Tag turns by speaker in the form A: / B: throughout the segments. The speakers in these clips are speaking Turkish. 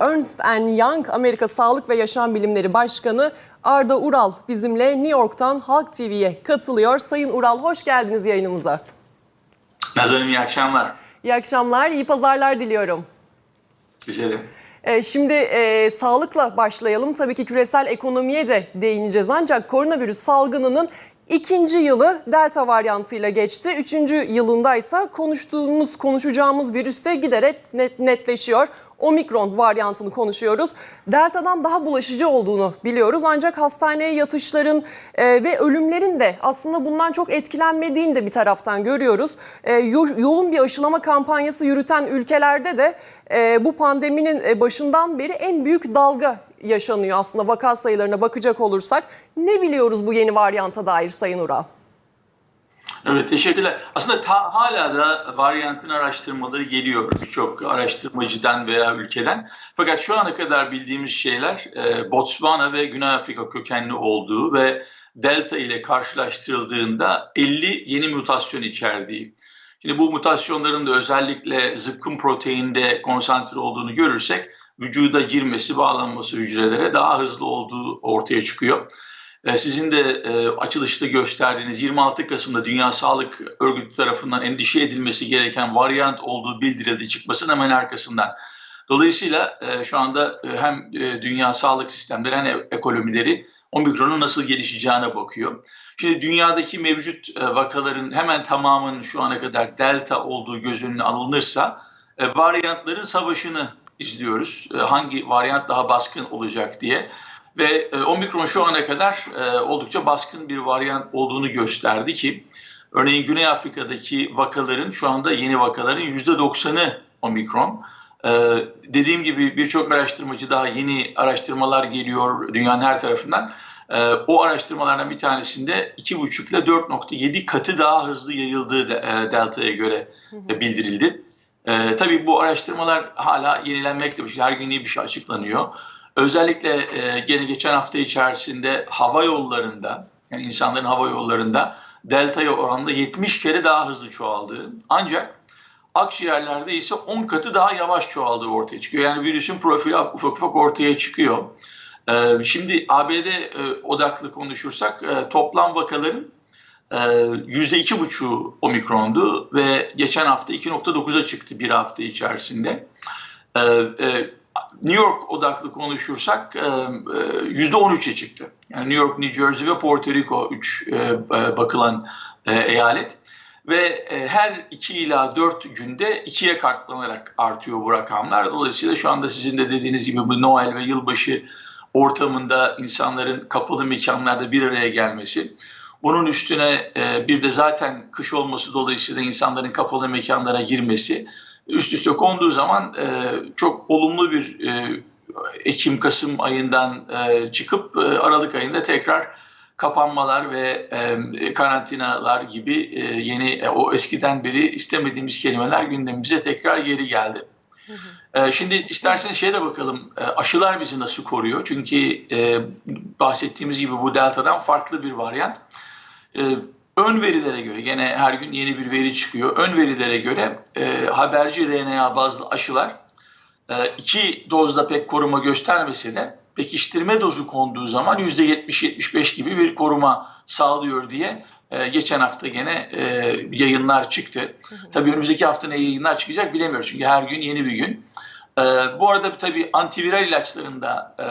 A: Ernst Young Amerika Sağlık ve Yaşam Bilimleri Başkanı Arda Ural bizimle New York'tan Halk TV'ye katılıyor. Sayın Ural hoş geldiniz yayınımıza.
B: Nazan Hanım iyi akşamlar.
A: İyi akşamlar, iyi pazarlar diliyorum.
B: Size de.
A: Şimdi e, sağlıkla başlayalım. Tabii ki küresel ekonomiye de değineceğiz. Ancak koronavirüs salgınının ikinci yılı delta varyantıyla geçti. Üçüncü yılındaysa konuştuğumuz, konuşacağımız virüs de giderek net, netleşiyor. Omikron varyantını konuşuyoruz. Delta'dan daha bulaşıcı olduğunu biliyoruz. Ancak hastaneye yatışların e, ve ölümlerin de aslında bundan çok etkilenmediğini de bir taraftan görüyoruz. E, yo- yoğun bir aşılama kampanyası yürüten ülkelerde de e, bu pandeminin e, başından beri en büyük dalga yaşanıyor aslında vaka sayılarına bakacak olursak. Ne biliyoruz bu yeni varyanta dair Sayın Ural?
B: Evet teşekkürler. Aslında ta, hala da varyantın araştırmaları geliyor birçok araştırmacıdan veya ülkeden. Fakat şu ana kadar bildiğimiz şeyler e, Botswana ve Güney Afrika kökenli olduğu ve Delta ile karşılaştırıldığında 50 yeni mutasyon içerdiği. Şimdi bu mutasyonların da özellikle zıpkın proteinde konsantre olduğunu görürsek vücuda girmesi, bağlanması hücrelere daha hızlı olduğu ortaya çıkıyor. Ee, Sizin de e, açılışta gösterdiğiniz 26 Kasım'da Dünya Sağlık Örgütü tarafından endişe edilmesi gereken varyant olduğu bildirildi çıkmasının hemen arkasından. Dolayısıyla e, şu anda e, hem e, dünya sağlık sistemleri hem ekonomileri omikronun nasıl gelişeceğine bakıyor. Şimdi dünyadaki mevcut e, vakaların hemen tamamının şu ana kadar delta olduğu göz önüne alınırsa e, varyantların savaşını izliyoruz. E, hangi varyant daha baskın olacak diye. Ve e, omikron şu ana kadar e, oldukça baskın bir varyant olduğunu gösterdi ki örneğin Güney Afrika'daki vakaların şu anda yeni vakaların %90'ı omikron. Ee, dediğim gibi birçok araştırmacı daha yeni araştırmalar geliyor dünyanın her tarafından. Ee, o araştırmalardan bir tanesinde 2,5 ile 4,7 katı daha hızlı yayıldığı de, e, Delta'ya göre e, bildirildi. Ee, tabii bu araştırmalar hala yenilenmekte. Her gün yeni bir şey açıklanıyor. Özellikle e, gene geçen hafta içerisinde hava yollarında, yani insanların hava yollarında Delta'ya oranla 70 kere daha hızlı çoğaldığı ancak akciğerlerde ise 10 katı daha yavaş çoğaldığı ortaya çıkıyor. Yani virüsün profili ufak ufak ortaya çıkıyor. Ee, şimdi ABD e, odaklı konuşursak e, toplam vakaların e, %2,5'u omikrondu ve geçen hafta 2,9'a çıktı bir hafta içerisinde. E, New York odaklı konuşursak e, e, %13'e çıktı. Yani New York, New Jersey ve Porto Rico 3 bakılan e, eyalet. Ve e, her 2 ila 4 günde 2'ye katlanarak artıyor bu rakamlar. Dolayısıyla şu anda sizin de dediğiniz gibi bu Noel ve yılbaşı ortamında insanların kapalı mekanlarda bir araya gelmesi. Bunun üstüne e, bir de zaten kış olması dolayısıyla insanların kapalı mekanlara girmesi üst üste konduğu zaman e, çok olumlu bir e, Ekim-Kasım ayından e, çıkıp e, Aralık ayında tekrar kapanmalar ve e, karantinalar gibi e, yeni e, o eskiden beri istemediğimiz kelimeler gündemimize tekrar geri geldi. E, şimdi isterseniz şeye de bakalım e, aşılar bizi nasıl koruyor? Çünkü e, bahsettiğimiz gibi bu deltadan farklı bir varyant. E, ön verilere göre gene her gün yeni bir veri çıkıyor. Ön verilere göre e, haberci RNA bazlı aşılar e, iki dozda pek koruma göstermese de pekiştirme dozu konduğu zaman %70-75 gibi bir koruma sağlıyor diye e, geçen hafta gene e, yayınlar çıktı. Hı hı. Tabii önümüzdeki hafta ne yayınlar çıkacak bilemiyoruz çünkü her gün yeni bir gün. E, bu arada tabii antiviral ilaçlarında e,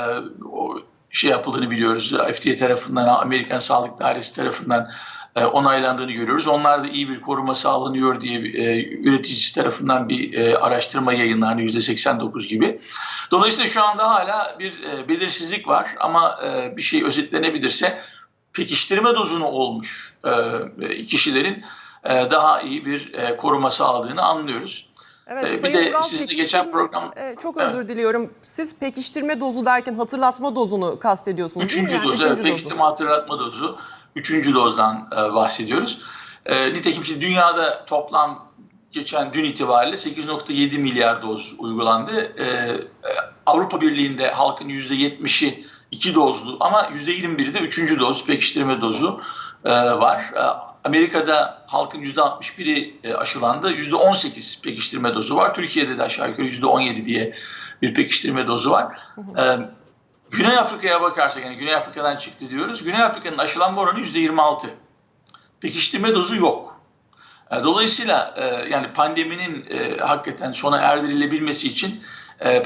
B: o şey yapıldığını biliyoruz. FDA tarafından, Amerikan Sağlık Dairesi tarafından e, onaylandığını görüyoruz. Onlar da iyi bir koruma sağlanıyor diye e, üretici tarafından bir e, araştırma yayınlandı %89 gibi. Dolayısıyla şu anda hala bir e, belirsizlik var ama e, bir şey özetlenebilirse pekiştirme dozunu olmuş e, kişilerin e, daha iyi bir e, koruma sağladığını anlıyoruz.
A: Evet,
B: Ee, bir
A: Sayın
B: de
A: Ural,
B: siz de geçen program-
A: e, çok
B: Evet.
A: özür diliyorum. Siz pekiştirme dozu derken hatırlatma dozunu kastediyorsunuz değil mi?
B: Üçüncü
A: Yani
B: doz,
A: üçüncü
B: evet,
A: dozu.
B: pekiştirme hatırlatma dozu. Üçüncü dozdan e, bahsediyoruz. E, nitekim şimdi dünyada toplam geçen dün itibariyle 8.7 milyar doz uygulandı. E, e, Avrupa Birliği'nde halkın %70'i iki dozlu ama %21'i de üçüncü doz pekiştirme dozu e, var. E, Amerika'da halkın %61'i e, aşılandı. %18 pekiştirme dozu var. Türkiye'de de aşağı yukarı %17 diye bir pekiştirme dozu var. Ee, Güney Afrika'ya bakarsak yani Güney Afrika'dan çıktı diyoruz. Güney Afrika'nın aşılanma oranı %26. Pekiştirme dozu yok. E, Dolayısıyla e, yani pandeminin e, hakikaten sona erdirilebilmesi için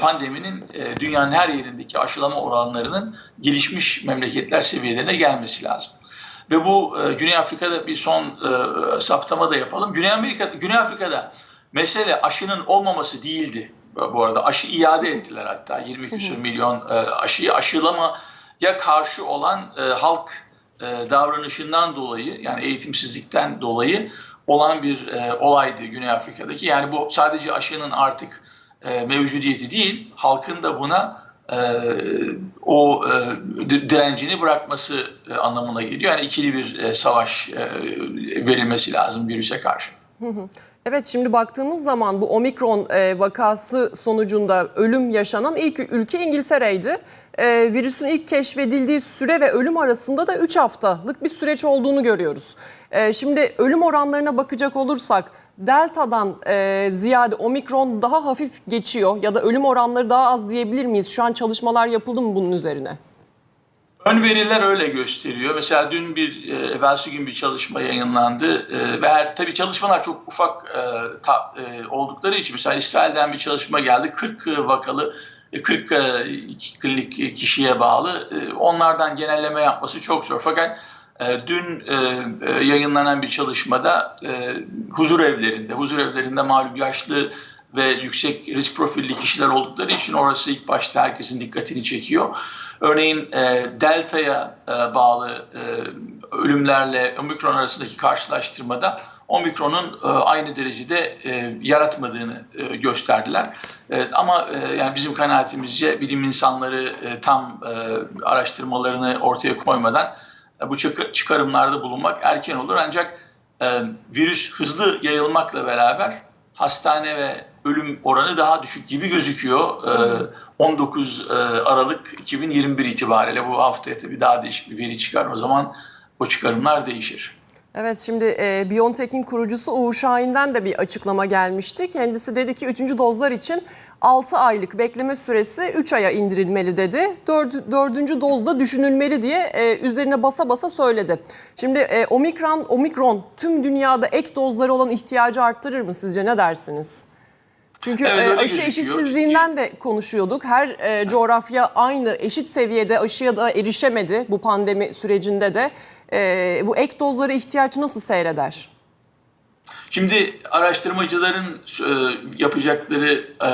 B: pandeminin dünyanın her yerindeki aşılama oranlarının gelişmiş memleketler seviyelerine gelmesi lazım. Ve bu Güney Afrika'da bir son saptama da yapalım. Güney Amerika, Güney Afrika'da mesele aşının olmaması değildi. Bu arada aşı iade ettiler hatta 20 küsur milyon e, aşıyı aşılamaya karşı olan e, halk e, davranışından dolayı yani eğitimsizlikten dolayı olan bir olaydı Güney Afrika'daki. Yani bu sadece aşının artık mevcudiyeti değil, halkın da buna o di- direncini bırakması anlamına geliyor. Yani ikili bir savaş verilmesi lazım virüse karşı.
A: Evet şimdi baktığımız zaman bu omikron e, vakası sonucunda ölüm yaşanan ilk ülke İngiltere'ydi. E, virüsün ilk keşfedildiği süre ve ölüm arasında da 3 haftalık bir süreç olduğunu görüyoruz. E, şimdi ölüm oranlarına bakacak olursak Delta'dan ziyade omikron daha hafif geçiyor ya da ölüm oranları daha az diyebilir miyiz? Şu an çalışmalar yapıldı mı bunun üzerine?
B: Ön veriler öyle gösteriyor. Mesela dün bir, e, evvelsi gün bir çalışma yayınlandı. E, ve her, tabii çalışmalar çok ufak e, ta, e, oldukları için mesela İsrail'den bir çalışma geldi. 40 vakalı, e, 40 e, klinik kişiye bağlı. Onlardan genelleme yapması çok zor. Fakat dün yayınlanan bir çalışmada huzur evlerinde, huzur evlerinde malum yaşlı ve yüksek risk profilli kişiler oldukları için orası ilk başta herkesin dikkatini çekiyor. Örneğin e, delta'ya e, bağlı e, ölümlerle omikron arasındaki karşılaştırmada omikronun e, aynı derecede e, yaratmadığını e, gösterdiler. Evet, ama e, yani bizim kanaatimizce bilim insanları e, tam e, araştırmalarını ortaya koymadan e, bu çık- çıkarımlarda bulunmak erken olur. Ancak e, virüs hızlı yayılmakla beraber hastane ve ölüm oranı daha düşük gibi gözüküyor. E, 19 e, Aralık 2021 itibariyle bu haftaya tabii daha değişik bir veri çıkar. O zaman o çıkarımlar değişir.
A: Evet şimdi e, BioNTech'in kurucusu Uğur Şahin'den de bir açıklama gelmişti. Kendisi dedi ki 3. dozlar için 6 aylık bekleme süresi 3 aya indirilmeli dedi. 4. Dördüncü dozda düşünülmeli diye e, üzerine basa basa söyledi. Şimdi e, omikron, omikron tüm dünyada ek dozları olan ihtiyacı arttırır mı sizce ne dersiniz? Çünkü
B: Evet,
A: e, aşı
B: gözüküyor.
A: eşitsizliğinden de konuşuyorduk. Her e, coğrafya aynı eşit seviyede aşıya da erişemedi bu pandemi sürecinde de. E, bu ek dozlara ihtiyaç nasıl seyreder?
B: Şimdi araştırmacıların e, yapacakları e,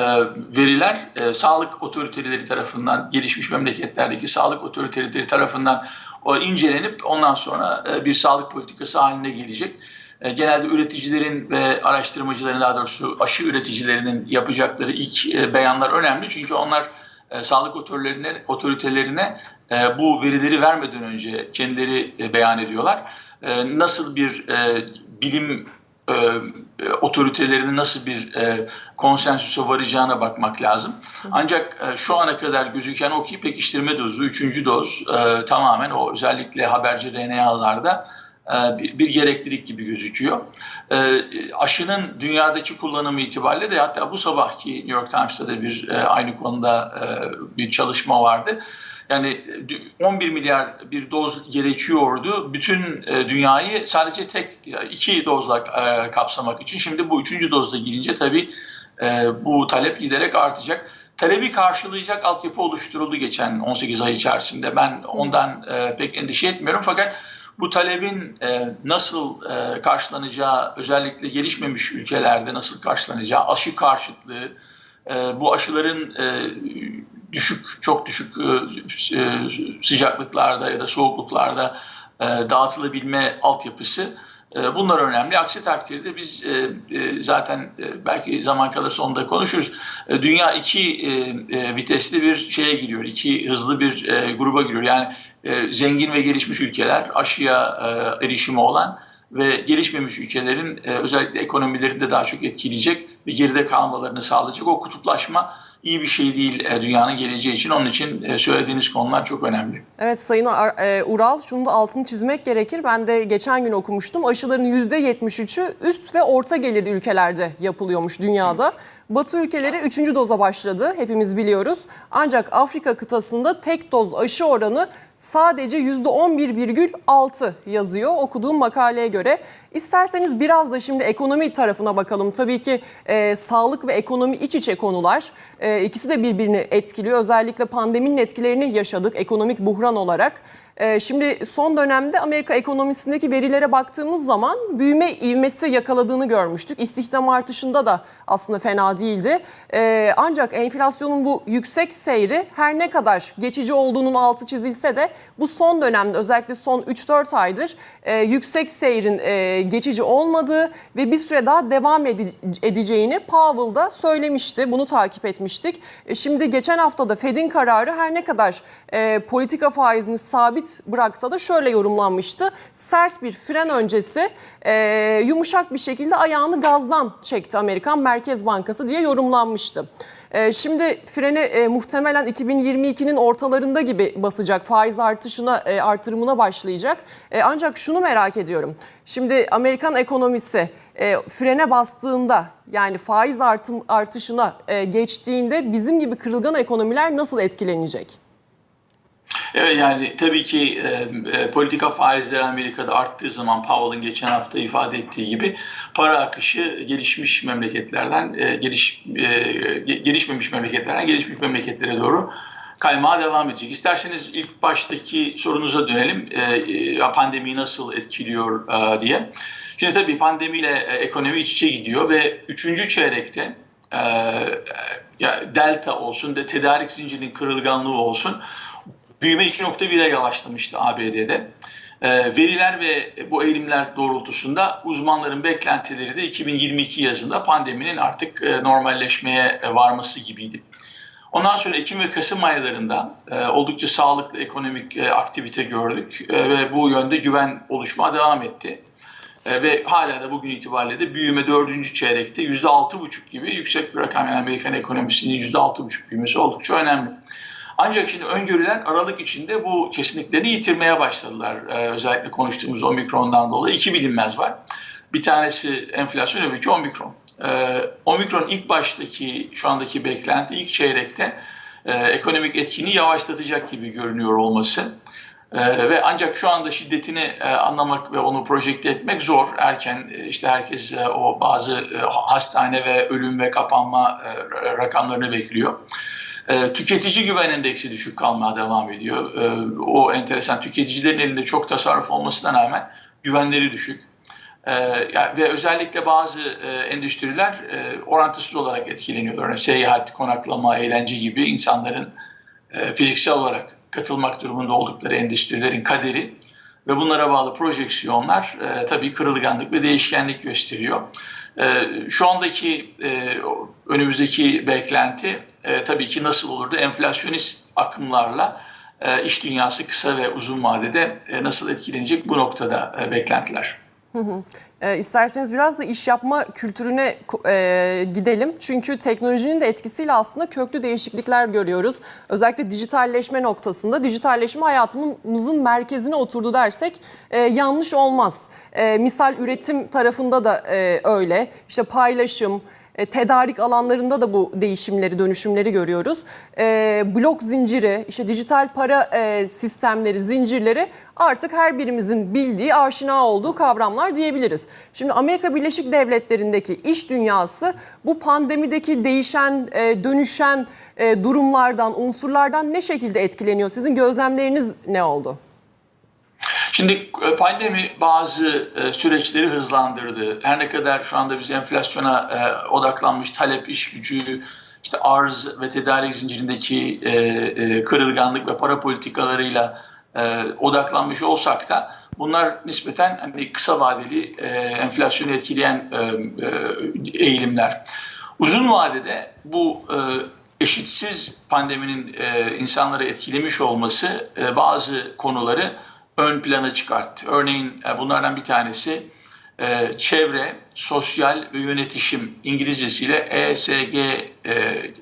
B: veriler e, sağlık otoriteleri tarafından, gelişmiş memleketlerdeki sağlık otoriteleri tarafından o incelenip ondan sonra e, bir sağlık politikası haline gelecek. E, genelde üreticilerin ve araştırmacıların daha doğrusu aşı üreticilerinin yapacakları ilk e, beyanlar önemli. Çünkü onlar e, sağlık otoritelerine, otoritelerine bu verileri vermeden önce kendileri beyan ediyorlar. Nasıl bir bilim e, otoritelerinin nasıl bir konsensüse varacağına bakmak lazım. Ancak şu ana kadar gözüken o ki pekiştirme dozu, üçüncü doz tamamen o özellikle haberci RNA'larda bir, bir gereklilik gibi gözüküyor. E, aşının dünyadaki kullanımı itibariyle de hatta bu sabahki New York Times'ta da bir e, aynı konuda e, bir çalışma vardı. Yani 11 milyar bir doz gerekiyordu bütün e, dünyayı sadece tek iki dozla e, kapsamak için. Şimdi bu üçüncü dozda girince tabii e, bu talep giderek artacak. Talebi karşılayacak altyapı oluşturuldu geçen 18 ay içerisinde. Ben ondan e, pek endişe etmiyorum fakat bu talebin e, nasıl e, karşılanacağı özellikle gelişmemiş ülkelerde nasıl karşılanacağı aşı karşıtlığı e, bu aşıların e, düşük çok düşük e, e, sıcaklıklarda ya da soğukluklarda e, dağıtılabilme altyapısı e, bunlar önemli. Aksi takdirde biz e, e, zaten e, belki zaman kalırsa onu da konuşuruz. E, dünya iki e, e, vitesli bir şeye giriyor, iki hızlı bir e, gruba giriyor. Yani e, zengin ve gelişmiş ülkeler aşıya e, erişimi olan ve gelişmemiş ülkelerin e, özellikle ekonomilerinde daha çok etkileyecek ve geride kalmalarını sağlayacak o kutuplaşma iyi bir şey değil dünyanın geleceği için. Onun için söylediğiniz konular çok önemli.
A: Evet Sayın Ural şunu da altını çizmek gerekir. Ben de geçen gün okumuştum. Aşıların %73'ü üst ve orta gelirli ülkelerde yapılıyormuş dünyada. Batı ülkeleri 3. doza başladı hepimiz biliyoruz. Ancak Afrika kıtasında tek doz aşı oranı sadece %11,6 yazıyor okuduğum makaleye göre. İsterseniz biraz da şimdi ekonomi tarafına bakalım. Tabii ki e, sağlık ve ekonomi iç içe konular. E, ikisi de birbirini etkiliyor. Özellikle pandeminin etkilerini yaşadık ekonomik buhran olarak. E, şimdi son dönemde Amerika ekonomisindeki verilere baktığımız zaman büyüme ivmesi yakaladığını görmüştük. İstihdam artışında da aslında fena değildi. E, ancak enflasyonun bu yüksek seyri her ne kadar geçici olduğunun altı çizilse de bu son dönemde özellikle son 3-4 aydır e, yüksek seyrin e, geçici olmadığı ve bir süre daha devam ede- edeceğini Powell da söylemişti. Bunu takip etmiştik. E, şimdi geçen hafta da Fed'in kararı her ne kadar politika faizini sabit bıraksa da şöyle yorumlanmıştı. Sert bir fren öncesi e, yumuşak bir şekilde ayağını gazdan çekti Amerikan Merkez Bankası diye yorumlanmıştı. Ee, Şimdi freni e, muhtemelen 2022'nin ortalarında gibi basacak. Faiz artışına e, artırımına başlayacak. E, ancak şunu merak ediyorum. Şimdi Amerikan ekonomisi e, frene bastığında yani faiz artım, artışına e, geçtiğinde bizim gibi kırılgan ekonomiler nasıl etkilenecek?
B: Evet yani tabii ki e, e, politika faizleri Amerika'da arttığı zaman Powell'ın geçen hafta ifade ettiği gibi para akışı gelişmiş memleketlerden e, geliş e, ge- gelişmemiş memleketlerden gelişmiş memleketlere doğru kaymaya devam edecek. İsterseniz ilk baştaki sorunuza dönelim. E, e, pandemi nasıl etkiliyor e, diye. Şimdi tabii pandemiyle e, ekonomi iç içe gidiyor ve üçüncü çeyrekte e, ya delta olsun de tedarik zincirinin kırılganlığı olsun büyüme 2.1'e yavaşlamıştı ABD'de. Ee, veriler ve bu eğilimler doğrultusunda uzmanların beklentileri de 2022 yazında pandeminin artık e, normalleşmeye e, varması gibiydi. Ondan sonra Ekim ve Kasım aylarında e, oldukça sağlıklı ekonomik aktivite gördük ve bu yönde güven oluşmaya devam etti. Ve hala da bugün itibariyle de büyüme dördüncü çeyrekte yüzde altı buçuk gibi yüksek bir rakam. Yani Amerikan ekonomisinin yüzde altı buçuk büyümesi oldukça önemli. Ancak şimdi öngörülen Aralık içinde bu kesinliklerini yitirmeye başladılar. Ee, özellikle konuştuğumuz omikrondan dolayı iki bilinmez var. Bir tanesi enflasyon, öbürkü omikron. Ee, omikron ilk baştaki, şu andaki beklenti ilk çeyrekte e, ekonomik etkini yavaşlatacak gibi görünüyor olması. Ee, ve ancak şu anda şiddetini e, anlamak ve onu projekte etmek zor. Erken e, işte herkes e, o bazı e, hastane ve ölüm ve kapanma e, rakamlarını bekliyor. E, tüketici güven endeksi düşük kalmaya devam ediyor. E, o enteresan tüketicilerin elinde çok tasarruf olmasına rağmen güvenleri düşük. E, ve özellikle bazı e, endüstriler e, orantısız olarak etkileniyorlar. Yani seyahat, konaklama, eğlence gibi insanların e, fiziksel olarak katılmak durumunda oldukları endüstrilerin kaderi ve bunlara bağlı projeksiyonlar e, tabii kırılganlık ve değişkenlik gösteriyor. E, şu andaki e, önümüzdeki beklenti e, tabii ki nasıl olurdu? Enflasyonist akımlarla e, iş dünyası kısa ve uzun vadede nasıl etkilenecek bu noktada beklentiler.
A: E, isterseniz biraz da iş yapma kültürüne e, gidelim. Çünkü teknolojinin de etkisiyle aslında köklü değişiklikler görüyoruz. Özellikle dijitalleşme noktasında. Dijitalleşme hayatımızın merkezine oturdu dersek e, yanlış olmaz. E, misal üretim tarafında da e, öyle. İşte paylaşım, e, tedarik alanlarında da bu değişimleri, dönüşümleri görüyoruz. E, blok zinciri, işte dijital para e, sistemleri, zincirleri artık her birimizin bildiği, aşina olduğu kavramlar diyebiliriz. Şimdi Amerika Birleşik Devletleri'ndeki iş dünyası bu pandemideki değişen, e, dönüşen e, durumlardan, unsurlardan ne şekilde etkileniyor? Sizin gözlemleriniz ne oldu?
B: Şimdi e, pandemi bazı e, süreçleri hızlandırdı. Her ne kadar şu anda biz enflasyona e, odaklanmış talep, iş gücü, işte arz ve tedarik zincirindeki kırılganlık ve para politikalarıyla odaklanmış olsak da bunlar nispeten hani kısa vadeli enflasyonu etkileyen eğilimler. Uzun vadede bu eşitsiz pandeminin insanları etkilemiş olması bazı konuları ön plana çıkarttı. Örneğin e, bunlardan bir tanesi e, çevre, sosyal ve yönetişim İngilizcesiyle ESG e,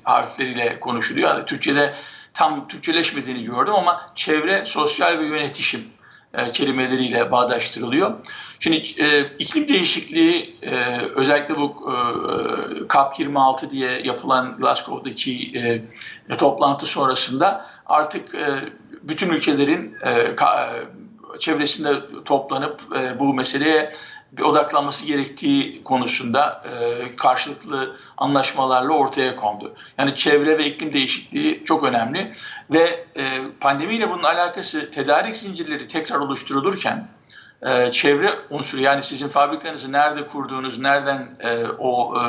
B: harfleriyle konuşuluyor. Yani Türkçe'de tam Türkçeleşmediğini gördüm ama çevre, sosyal ve yönetişim kelimeleriyle bağdaştırılıyor. Şimdi e, iklim değişikliği e, özellikle bu e, COP26 diye yapılan Glasgow'daki e, toplantı sonrasında artık e, bütün ülkelerin e, ka, çevresinde toplanıp e, bu meseleye bir odaklanması gerektiği konusunda e, karşılıklı anlaşmalarla ortaya kondu. Yani çevre ve iklim değişikliği çok önemli ve e, pandemiyle bunun alakası tedarik zincirleri tekrar oluşturulurken e, çevre unsuru yani sizin fabrikanızı nerede kurduğunuz, nereden e, o e,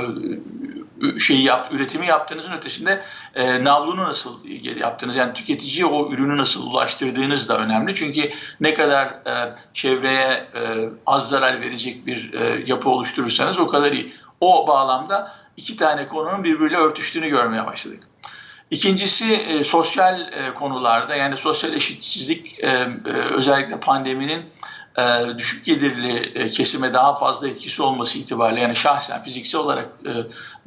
B: şeyi yap, üretimi yaptığınızın ötesinde e, navlunu nasıl yaptığınız yani tüketiciye o ürünü nasıl ulaştırdığınız da önemli. Çünkü ne kadar e, çevreye e, az zarar verecek bir e, yapı oluşturursanız o kadar iyi. O bağlamda iki tane konunun birbiriyle örtüştüğünü görmeye başladık. İkincisi e, sosyal e, konularda yani sosyal eşitsizlik e, e, özellikle pandeminin e, düşük gelirli e, kesime daha fazla etkisi olması itibariyle yani şahsen fiziksel olarak e,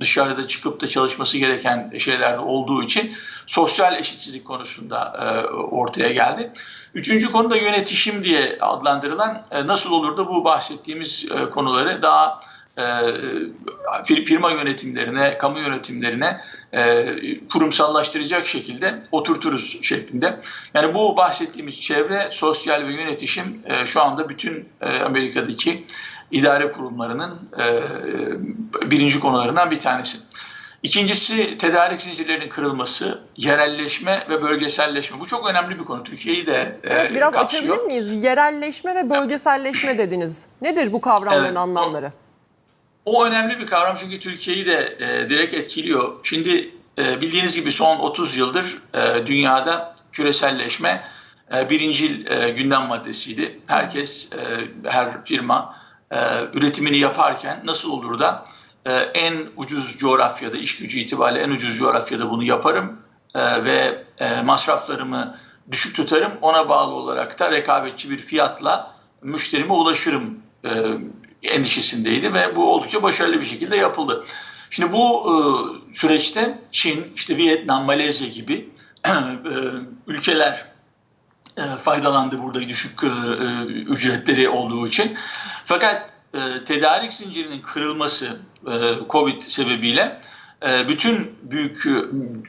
B: dışarıda çıkıp da çalışması gereken şeylerde olduğu için sosyal eşitsizlik konusunda e, ortaya geldi. Üçüncü konu da yönetişim diye adlandırılan e, nasıl olur da bu bahsettiğimiz e, konuları daha e, firma yönetimlerine, kamu yönetimlerine e, kurumsallaştıracak şekilde oturturuz şeklinde. Yani bu bahsettiğimiz çevre, sosyal ve yönetişim e, şu anda bütün Amerika'daki idare kurumlarının birinci konularından bir tanesi. İkincisi tedarik zincirlerinin kırılması, yerelleşme ve bölgeselleşme. Bu çok önemli bir konu. Türkiye'yi de
A: evet, biraz
B: kapsıyor.
A: açabilir miyiz? Yerelleşme ve bölgeselleşme dediniz. Nedir bu kavramların
B: Evet,
A: anlamları?
B: O önemli bir kavram çünkü Türkiye'yi de e, direkt etkiliyor. Şimdi e, bildiğiniz gibi son 30 yıldır e, dünyada küreselleşme e, birinci e, gündem maddesiydi. Herkes, e, her firma e, üretimini yaparken nasıl olur da e, en ucuz coğrafyada, iş gücü itibariyle en ucuz coğrafyada bunu yaparım e, ve e, masraflarımı düşük tutarım. Ona bağlı olarak da rekabetçi bir fiyatla müşterime ulaşırım e, endişesindeydi ve bu oldukça başarılı bir şekilde yapıldı. Şimdi bu e, süreçte Çin, işte Vietnam, Malezya gibi e, ülkeler e, faydalandı burada düşük ücretleri olduğu için. Fakat tedarik zincirinin kırılması Covid sebebiyle bütün büyük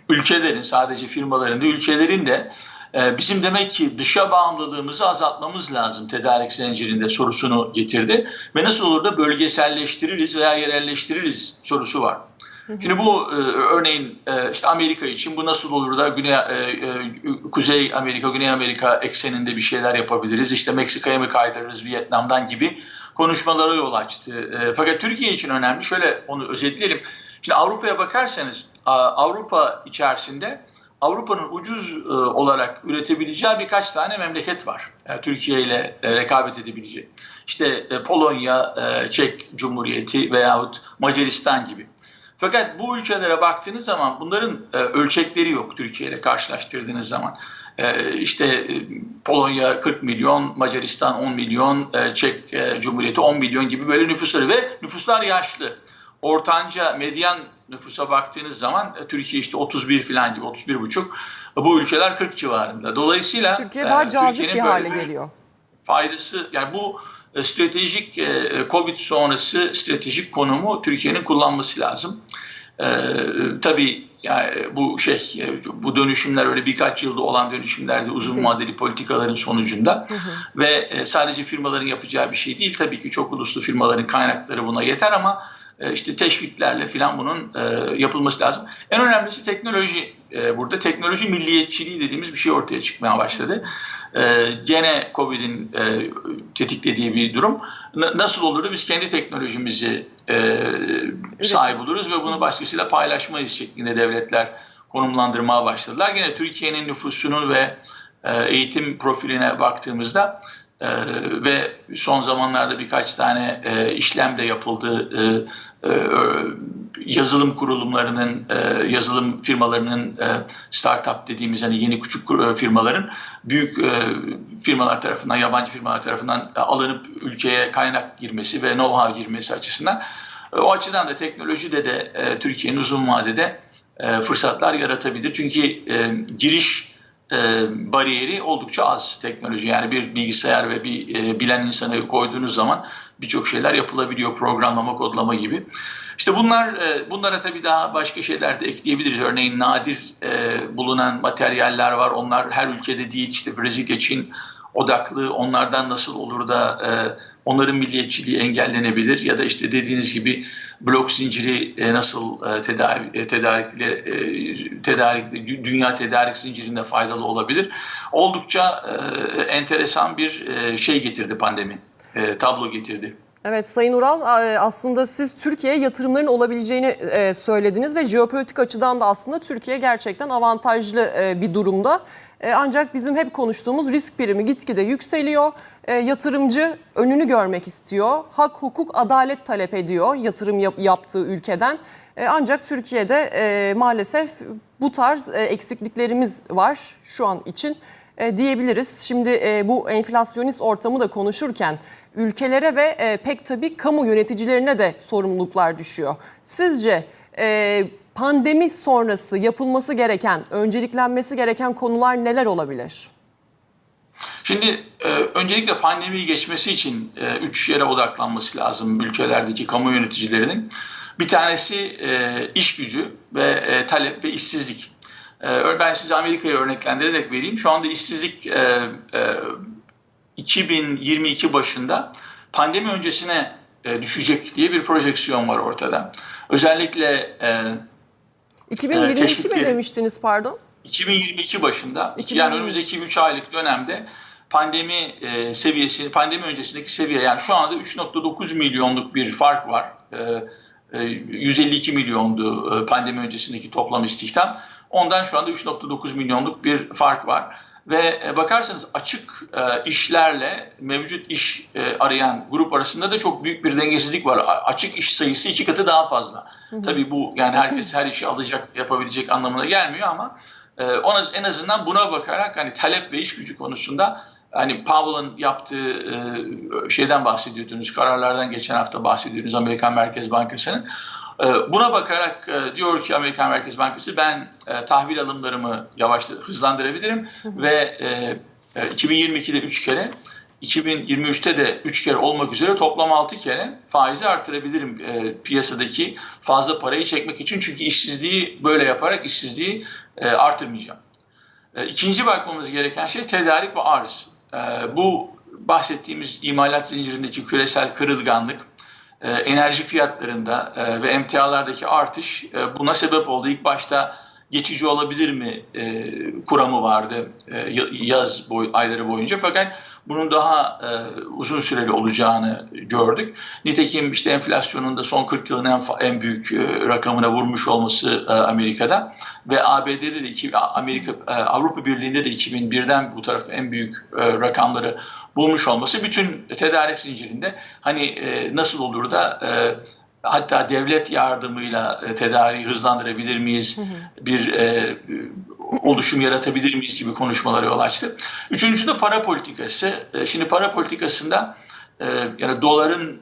B: ülkelerin sadece firmaların da ülkelerin de bizim demek ki dışa bağımlılığımızı azaltmamız lazım tedarik zincirinde sorusunu getirdi. Ve nasıl olur da bölgeselleştiririz veya yerelleştiririz sorusu var. Şimdi bu e, örneğin e, işte Amerika için bu nasıl olur da Güney e, Kuzey Amerika, Güney Amerika ekseninde bir şeyler yapabiliriz. İşte Meksika'ya mı kaydırırız Vietnam'dan gibi konuşmalara yol açtı. Fakat Türkiye için önemli. Şöyle onu özetleyelim. Şimdi Avrupa'ya bakarsanız Avrupa içerisinde Avrupa'nın ucuz e, olarak üretebileceği birkaç tane memleket var. Yani e, Türkiye ile e, rekabet edebileceği. İşte e, Polonya, e, Çek Cumhuriyeti veyahut Macaristan gibi. Fakat bu ülkelere baktığınız zaman bunların e, ölçekleri yok Türkiye ile karşılaştırdığınız zaman. E, işte e, Polonya 40 milyon, Macaristan 10 milyon, e, Çek e, Cumhuriyeti 10 milyon gibi böyle nüfusları ve nüfuslar yaşlı ortanca medyan nüfusa baktığınız zaman e, Türkiye işte 31 falan gibi 31 buçuk bu ülkeler 40 civarında. Dolayısıyla
A: Türkiye daha
B: e,
A: cazip bir hale geliyor.
B: Faydası yani bu e, stratejik Covid sonrası stratejik konumu Türkiye'nin kullanması lazım. Ee, tabii yani bu şey bu dönüşümler öyle birkaç yılda olan dönüşümlerde uzun vadeli politikaların sonucunda hı hı. ve sadece firmaların yapacağı bir şey değil tabii ki çok uluslu firmaların kaynakları buna yeter ama e, işte teşviklerle filan bunun e, yapılması lazım. En önemlisi teknoloji. E, burada teknoloji milliyetçiliği dediğimiz bir şey ortaya çıkmaya başladı. Gene Covid'in tetiklediği bir durum. Nasıl olur da biz kendi teknolojimizi sahip oluruz ve bunu başkasıyla paylaşmayız şeklinde devletler konumlandırmaya başladılar. Gene Türkiye'nin nüfusunun ve eğitim profiline baktığımızda ee, ve son zamanlarda birkaç tane e, işlem de yapıldı. E, e, yazılım kurulumlarının, e, yazılım firmalarının e, startup dediğimiz hani yeni küçük e, firmaların büyük e, firmalar tarafından, yabancı firmalar tarafından alınıp ülkeye kaynak girmesi ve know-how girmesi açısından e, o açıdan da teknolojide de e, Türkiye'nin uzun vadede e, fırsatlar yaratabilir. Çünkü e, giriş e, bariyeri oldukça az teknoloji. Yani bir bilgisayar ve bir e, bilen insanı koyduğunuz zaman birçok şeyler yapılabiliyor. Programlama, kodlama gibi. İşte bunlar e, bunlara tabii daha başka şeyler de ekleyebiliriz. Örneğin nadir e, bulunan materyaller var. Onlar her ülkede değil. İşte Brezilya, Çin odaklı. Onlardan nasıl olur da e, onların milliyetçiliği engellenebilir ya da işte dediğiniz gibi blok zinciri e, nasıl e, tedarik e, e, tedarik dünya tedarik zincirinde faydalı olabilir. Oldukça e, enteresan bir e, şey getirdi pandemi. E, tablo getirdi.
A: Evet Sayın Ural e, aslında siz Türkiye'ye yatırımların olabileceğini e, söylediniz ve jeopolitik açıdan da aslında Türkiye gerçekten avantajlı bir durumda. Ancak bizim hep konuştuğumuz risk birimi gitgide yükseliyor. Yatırımcı önünü görmek istiyor. Hak, hukuk, adalet talep ediyor yatırım yap- yaptığı ülkeden. Ancak Türkiye'de maalesef bu tarz eksikliklerimiz var şu an için diyebiliriz. Şimdi bu enflasyonist ortamı da konuşurken ülkelere ve e, pek tabii kamu yöneticilerine de sorumluluklar düşüyor. Sizce e, pandemi sonrası yapılması gereken, önceliklenmesi gereken konular neler olabilir?
B: Şimdi e, öncelikle pandemiyi geçmesi için e, üç yere odaklanması lazım ülkelerdeki kamu yöneticilerinin. Bir tanesi e, iş gücü ve e, talep ve işsizlik. E, ben size Amerika'yı örneklendirerek vereyim. Şu anda işsizlik e, e, 2022 başında pandemi öncesine e, düşecek diye bir projeksiyon var ortada. Özellikle e,
A: 2022 mi demiştiniz pardon?
B: 2022 başında
A: 2022.
B: yani önümüzdeki 3 aylık dönemde pandemi e, seviyesi, pandemi öncesindeki seviye yani şu anda 3.9 milyonluk bir fark var. E, e, 152 milyondu e, pandemi öncesindeki toplam istihdam. Ondan şu anda 3.9 milyonluk bir fark var. Ve e, bakarsanız açık e, işlerle mevcut iş e, arayan grup arasında da çok büyük bir dengesizlik var. Açık iş sayısı iki katı daha fazla. Tabii bu yani herkes her işi alacak, yapabilecek anlamına gelmiyor ama ona en azından buna bakarak hani talep ve iş gücü konusunda hani Powell'ın yaptığı şeyden bahsediyordunuz, kararlardan geçen hafta bahsediyordunuz Amerikan Merkez Bankası'nın. E, Buna bakarak e, diyor ki Amerikan Merkez Bankası ben e, tahvil alımlarımı yavaş hızlandırabilirim ve e, e, 2022'de 3 kere 2023'te de 3 kere olmak üzere toplam 6 kere faizi artırabilirim e, piyasadaki fazla parayı çekmek için. Çünkü işsizliği böyle yaparak işsizliği e, artırmayacağım. E, İkinci bakmamız gereken şey tedarik ve arz. E, Bu bahsettiğimiz imalat zincirindeki küresel kırılganlık, enerji fiyatlarında e, ve emtialardaki artış e, buna sebep oldu. İlk başta geçici olabilir mi e, kuramı vardı e, ya- yaz boy, ayları boyunca. Fakat bunun daha e, uzun süreli olacağını gördük. Nitekim işte enflasyonun da son 40 yılın en, en büyük e, rakamına vurmuş olması e, Amerika'da. Ve ABD'de de iki, Amerika e, Avrupa Birliği'nde de 2001'den bu tarafa en büyük e, rakamları bulmuş olması bütün tedarik zincirinde. Hani e, nasıl olur da e, hatta devlet yardımıyla e, tedariği hızlandırabilir miyiz? Bir e, oluşum yaratabilir miyiz gibi konuşmalara yol açtı. Üçüncüsü de para politikası. E, şimdi para politikasında e, yani doların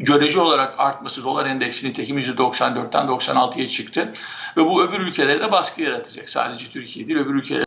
B: görece olarak artması dolar endeksi nitekim %94'ten 96'ya çıktı ve bu öbür ülkelere de baskı yaratacak. Sadece Türkiye değil öbür ülkelere